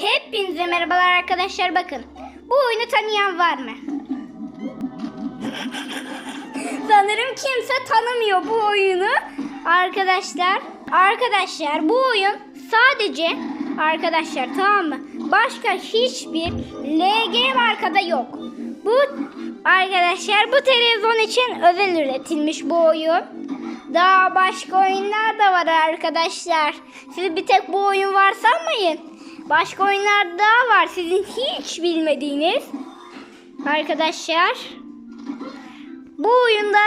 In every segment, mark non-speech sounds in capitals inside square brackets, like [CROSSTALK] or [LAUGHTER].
Hepinize merhabalar arkadaşlar bakın. Bu oyunu tanıyan var mı? Sanırım kimse tanımıyor bu oyunu. Arkadaşlar, arkadaşlar bu oyun sadece arkadaşlar tamam mı? Başka hiçbir LG markada yok. Bu arkadaşlar bu televizyon için özel üretilmiş bu oyun. Daha başka oyunlar da var arkadaşlar. Siz bir tek bu oyun var sanmayın. Başka oyunlar daha var sizin hiç bilmediğiniz. Arkadaşlar bu oyunda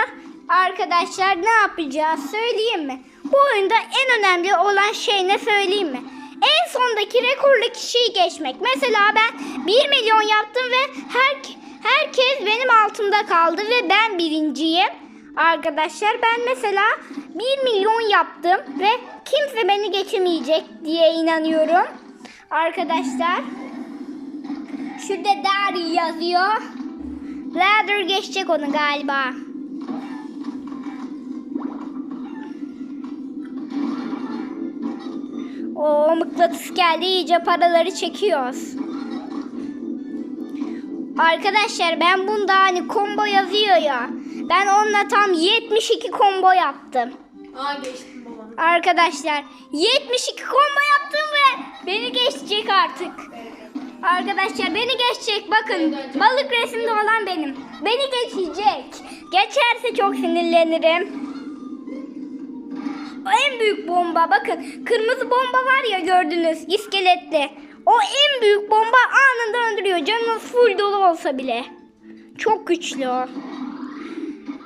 arkadaşlar ne yapacağız söyleyeyim mi? Bu oyunda en önemli olan şey ne söyleyeyim mi? En sondaki rekorlu kişiyi geçmek. Mesela ben 1 milyon yaptım ve her, herkes benim altımda kaldı ve ben birinciyim. Arkadaşlar ben mesela 1 milyon yaptım ve kimse beni geçemeyecek diye inanıyorum. Arkadaşlar şurada Dari yazıyor. Ladder geçecek onu galiba. O mıknatıs geldi iyice paraları çekiyoruz. Arkadaşlar ben bunda hani combo yazıyor ya. Ben onunla tam 72 combo yaptım. Aa geçtim babanı. Arkadaşlar 72 combo yaptım ve beni geçecek artık. Arkadaşlar beni geçecek bakın. Balık resimde olan benim. Beni geçecek. Geçerse çok sinirlenirim. O en büyük bomba bakın. Kırmızı bomba var ya gördünüz iskeletli. O en büyük bomba anında öldürüyor. Canınız full dolu olsa bile. Çok güçlü o.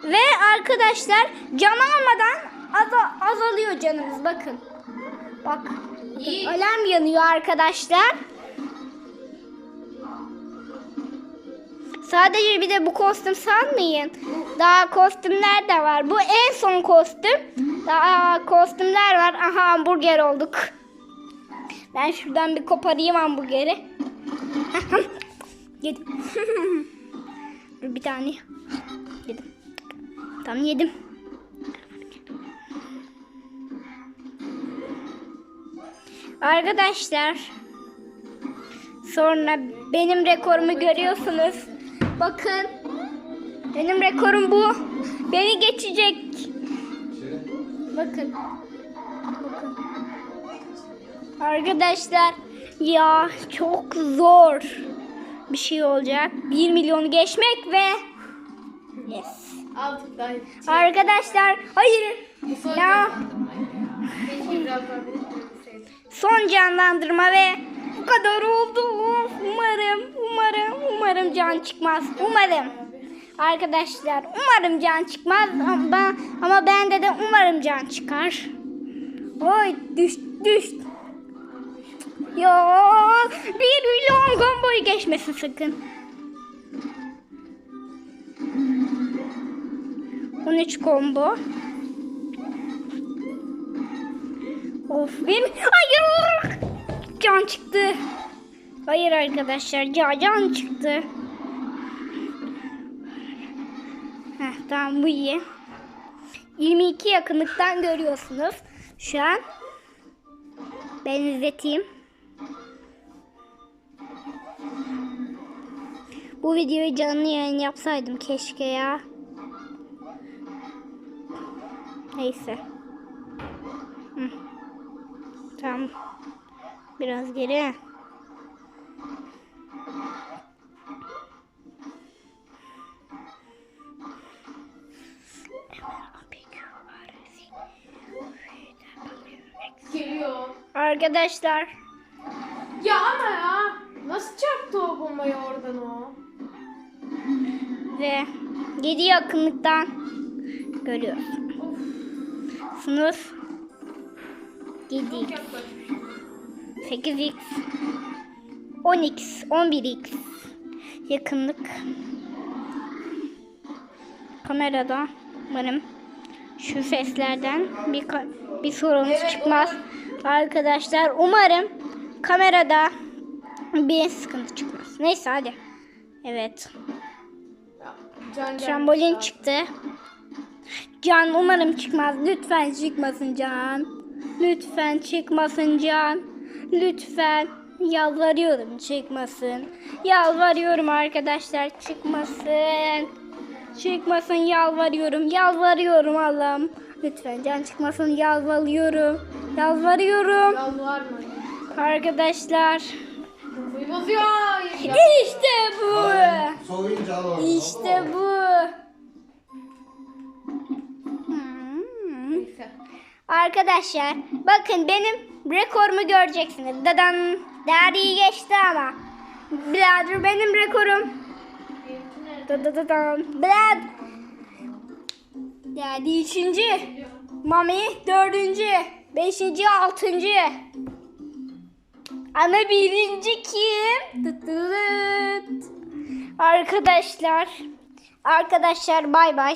Ve arkadaşlar can almadan aza- azalıyor canımız bakın. Bak. İyi. Alarm yanıyor arkadaşlar. Sadece bir de bu kostüm sanmayın. Daha kostümler de var. Bu en son kostüm. Daha kostümler var. Aha hamburger olduk. Ben şuradan bir koparayım hamburgeri. [LAUGHS] yedim. [LAUGHS] Bir tane. Yedim. Tam yedim. Arkadaşlar sonra benim rekorumu görüyorsunuz. Bakın benim rekorum bu. Beni geçecek. Bakın. Bakın. Arkadaşlar ya çok zor bir şey olacak. 1 milyonu geçmek ve yes. Arkadaşlar hayır. Ya. Son canlandırma ve bu kadar oldu. Umarım, umarım, umarım can çıkmaz. Umarım. Arkadaşlar umarım can çıkmaz ama, ama bende de umarım can çıkar. Oy düş düş. Ya bir milyon komboyu geçmesin sakın. 13 combo. Of benim hayır can çıktı. Hayır arkadaşlar can, can çıktı. Heh, tamam bu iyi. 22 yakınlıktan görüyorsunuz. Şu an ben izleteyim. Bu videoyu canlı yayın yapsaydım keşke ya. Neyse. Hı. Tamam. Biraz geri. Geliyor. Arkadaşlar Ya ama ya. Nasıl çarptı o bombayı oradan o? ve 7 yakınlıktan görüyoruz. Sınıf 7 Çok yaklaşmış. 8x 10x 11x yakınlık. Kamerada umarım şu seslerden bir bir sorunuz çıkmaz. arkadaşlar umarım kamerada bir sıkıntı çıkmaz. Neyse hadi. Evet. Can trambolin çıktı. Can umarım çıkmaz. Lütfen çıkmasın can lütfen çıkmasın can lütfen Yalvarıyorum çıkmasın. Yalvarıyorum arkadaşlar çıkmasın. Çıkmasın yalvarıyorum. Yalvarıyorum Allah'ım. Lütfen can çıkmasın yalvarıyorum. Yalvarıyorum. Yalvarma. Arkadaşlar. Bozuyor. İşte bu. İşte bu. Arkadaşlar bakın benim rekorumu göreceksiniz. Dadan. Daddy geçti ama. Birader benim rekorum. Benimki nerede? Da da da da. Brad. Daddy üçüncü. Mami dördüncü. Beşinci, altıncı. Ama birinci kim? Tıt tıt. Arkadaşlar. Arkadaşlar bay bay.